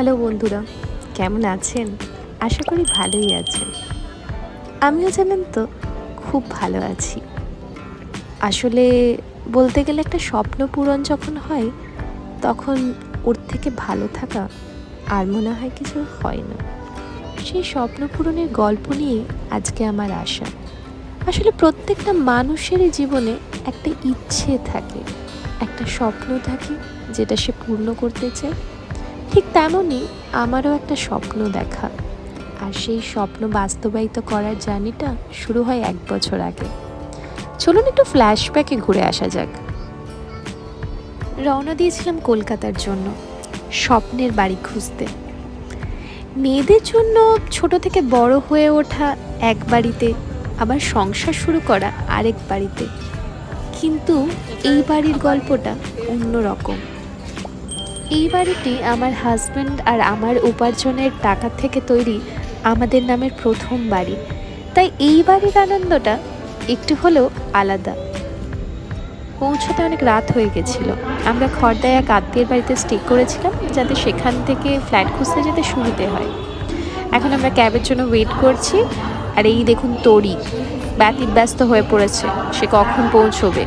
Hello বন্ধুরা, কেমন আছেন? আশা করি ভালোই আছেন। আমিও জানেন তো, খুব ভালো আছি। আসলে বলতে গেলে একটা স্বপ্ন পূরণ যখন হয়, তখন ওর থেকে ভালো থাকা আর মনে হয় কিছু হয় না। সেই স্বপ্ন পূরণের গল্প নিয়ে আজকে আমার আশা। আসলে প্রত্যেকটা মানুষেরই জীবনে একটা ইচ্ছে থাকে, একটা স্বপ্ন থাকে যেটা সে পূর্ণ করতে চায় ঠিক তেমনই আমারও একটা স্বপ্ন দেখা। আর সেই স্বপ্ন বাস্তবায়িত করার জার্নিটা শুরু হয় এক বছর আগে। চলুন একটু ফ্ল্যাশব্যাকে ঘুরে আসা যাক। রওনা দিয়েছিলাম কলকাতার জন্য, স্বপ্নের বাড়ি খুঁজতে। মেয়েদের জন্য ছোট থেকে বড় হয়ে ওঠা এক বাড়িতে, আবার সংসার শুরু করা আরেক বাড়িতে। কিন্তু এই বাড়ির গল্পটা অন্যরকম। এই বাড়িটি আমার হাজব্যান্ড আর আমার উপার্জনের টাকা থেকে তৈরি আমাদের নামের প্রথম বাড়ি। তাই এই বাড়ির আনন্দটা একটু হলেও আলাদা। পৌঁছতে অনেক রাত হয়ে গেছিল। আমরা খড়দায় এক আত্মীয়ের বাড়িতে স্টে করেছিলাম যাতে সেখান থেকে ফ্ল্যাট খুঁজতে যেতে সুবিধে হয়। এখন আমরা ক্যাবের জন্য ওয়েট করছি আর এই দেখুন তরি। ব্যতিব্যস্ত হয়ে পড়েছে। সে কখন পৌঁছবে?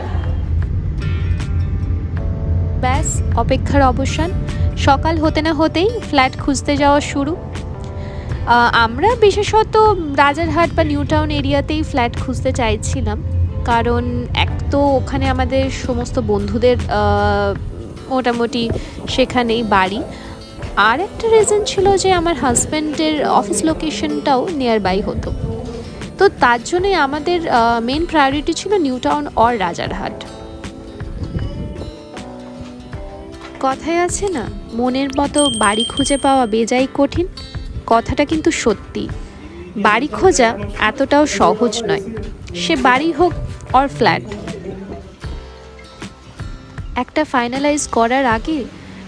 ব্যাস, অপেক্ষার অবসান। সকাল হতে না হতেই ফ্ল্যাট খুঁজতে যাওয়া শুরু। আমরা বিশেষত রাজারহাট বা নিউ টাউন এরিয়াতেই ফ্ল্যাট খুঁজতে চাইছিলাম। কারণ এক তো ওখানে আমাদের সমস্ত বন্ধুদের মোটামুটি সেখানেই বাড়ি। আর একটা রিজন ছিল যে আমার হাজব্যান্ডের অফিস লোকেশনটাও নিয়ার বাই হতো। তো তার জন্যই আমাদের মেন প্রায়োরিটি ছিল নিউ টাউন অর রাজারহাট। কথায় আছে না, মনের মতো বাড়ি খুঁজে পাওয়া বেজাই কঠিন? কথাটা কিন্তু সত্যি। বাড়ি খোঁজা এতটাও সহজ নয়। সে বাড়ি হোক অর ফ্ল্যাট একটা ফাইনালাইজ করার আগে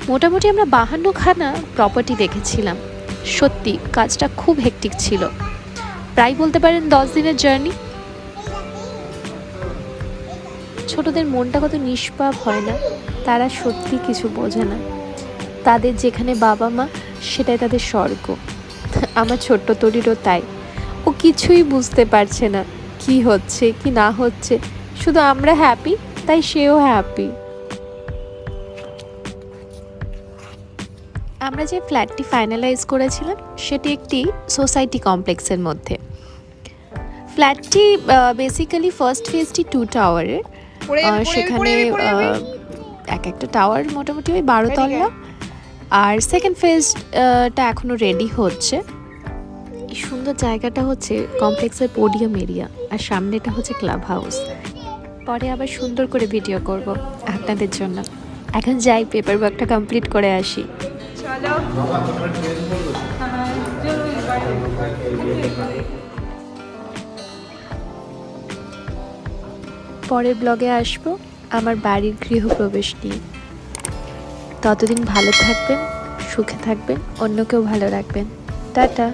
মোটামুটি আমরা বাহান্নখানা প্রপার্টি দেখেছিলাম। সত্যি, কাজটা খুব হেকটিক ছিল। প্রায় বলতে পারেন দশ দিনের জার্নি ছোটদের মনটা কত নিষ্পাপ হয় না। তারা সত্যি কিছু বোঝে না। তাদের যেখানে বাবা মা সেটাই তাদের স্বর্গ। আমার ছোট্ট তরিরও তাই। ও কিছুই বুঝতে পারছে না কি হচ্ছে কি না হচ্ছে। শুধু আমরা হ্যাপি তাই সেও হ্যাপি আমরা যে ফ্ল্যাটটি ফাইনালাইজ করেছিলাম সেটি একটি সোসাইটি কমপ্লেক্সের মধ্যে। ফ্ল্যাটটি বেসিক্যালি ফার্স্ট ফেজটি টু টাওয়ারের সেখানে এক একটা টাওয়ার মোটামুটি ওই বারো। তলা। আর সেকেন্ড ফেজটা এখনও রেডি হচ্ছে। এই সুন্দর জায়গাটা হচ্ছে কমপ্লেক্সের পোডিয়াম এরিয়া আর সামনেটা হচ্ছে ক্লাব হাউস পরে আবার সুন্দর করে ভিডিও করব আপনাদের জন্য। এখন যাই পেপার ওয়ার্কটা কমপ্লিট করে আসি। চলো। পরের ব্লগে আসব। আমার বাড়ির গৃহপ্রবেশ নিয়ে। ততদিন ভালো থাকবেন সুখে থাকবেন অন্যকেও ভালো রাখবেন। টাটা।